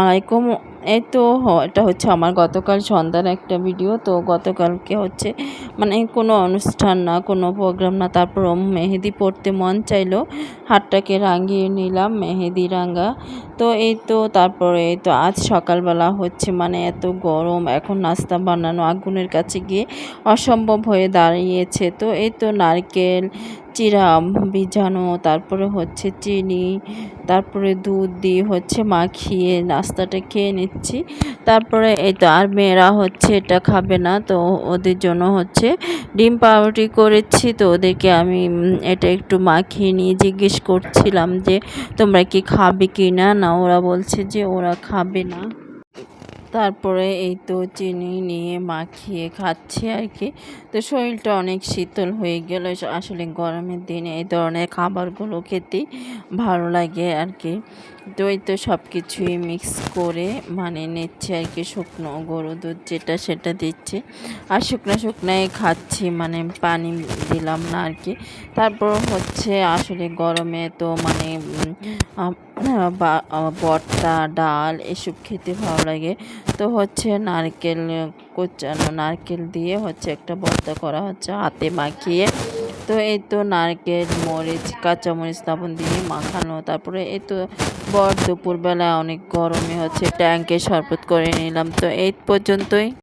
আলাইকুম। এই তো এটা হচ্ছে আমার গতকাল সন্ধ্যার একটা ভিডিও তো গতকালকে হচ্ছে মানে কোনো অনুষ্ঠান না, কোনো প্রোগ্রাম না তারপর মেহেদি পড়তে মন চাইলো। হাতটাকে রাঙিয়ে নিলাম, মেহেদি রাঙা। তো এই তো তারপরে এই তো আজ সকালবেলা হচ্ছে মানে এত গরম, এখন নাস্তা বানানো আগুনের কাছে গিয়ে অসম্ভব হয়ে দাঁড়িয়েছে। তো এই তো নারকেল চিরা ভিজানো তারপরে হচ্ছে চিনি, তারপরে দুধ দিয়ে হচ্ছে মাখিয়ে নাস্তাটা খেয়ে নিচ্ছি। তারপরে এই তো আর মেয়েরা হচ্ছে এটা খাবে না, তো ওদের জন্য হচ্ছে ডিম পাউরুটি করেছি, তো ওদেরকে আমি এটা একটু মাখিয়ে নিয়ে জিজ্ঞেস করছিলাম যে তোমরা কি খাবে কি না না, ওরা বলছে যে ওরা খাবে না। তারপরে এই তো চিনি নিয়ে মাখিয়ে খাচ্ছি আর কি তো শরীরটা অনেক শীতল হয়ে গেল। আসলে গরমের দিনে এই ধরনের খাবারগুলো খেতেই ভালো লাগে আর কি তো এই তো সব কিছুই মিক্স করে মানে নিচ্ছে আর কি শুকনো গরু দুধ যেটা সেটা দিচ্ছে। আর শুকনো শুকনোই খাচ্ছি মানে পানি দিলাম না আর কি তারপর হচ্ছে আসলে গরমে তো মানে ভর্তা, ডাল এসব খেতে ভালো লাগে। তো হচ্ছে নারকেল কোচানো নারকেল দিয়ে হচ্ছে একটা ভর্তা করা হচ্ছে হাতে মাখিয়ে। তো এই তো নারকেল, মরিচ, কাঁচামরিচ, লবণ দিয়ে মাখানো। তারপরে এই তো বর দুপুরবেলা অনেক গরমে হচ্ছে ট্যাঙ্কে শরবত করে নিলাম। তো এই পর্যন্তই।